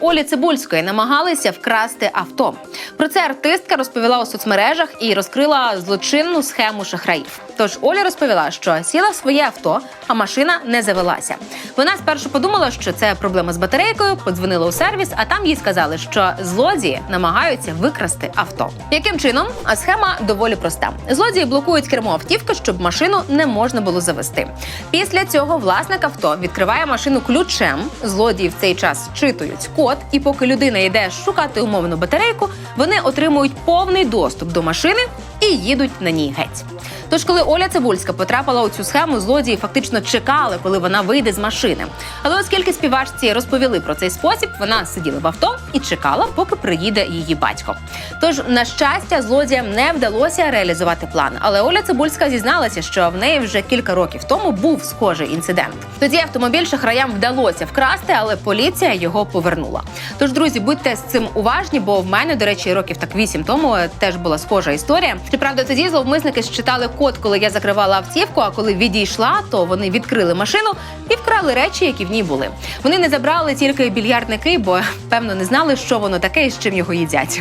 Олі Цибульської намагалися вкрасти авто. Про це артистка розповіла у соцмережах і розкрила злочинну схему шахраїв. Тож Оля розповіла, що сіла в своє авто, а машина не завелася. Вона спершу подумала, що це проблема з батарейкою, подзвонила у сервіс, а там їй сказали, що злодії намагаються викрасти авто. Яким чином? А схема доволі проста. Злодії блокують кермо автівки, щоб машину не можна було завести. Після цього власник авто відкриває машину ключем. Злодії в цей час читують код, і поки людина йде шукати умовну батарейку, вони отримують повний доступ до машини їдуть на ній геть. Тож, коли Оля Цибульська потрапила у цю схему, злодії фактично чекали, коли вона вийде з машини. Але оскільки співачці розповіли про цей спосіб, вона сиділа в авто і чекала, поки приїде її батько. Тож, на щастя, злодіям не вдалося реалізувати план. Але Оля Цибульська зізналася, що в неї вже кілька років тому був схожий інцидент. Тоді автомобіль шахраям вдалося вкрасти, але поліція його повернула. Тож, друзі, будьте з цим уважні, бо в мене, до речі, років так вісім тому е, теж була схожа історія. Щоправда, тоді зловмисники считали код, коли я закривала автівку. А коли відійшла, то вони відкрили машину і вкрали речі, які в ній були. Вони не забрали тільки більярдники, бо певно не знали, що воно таке і з чим його їдять.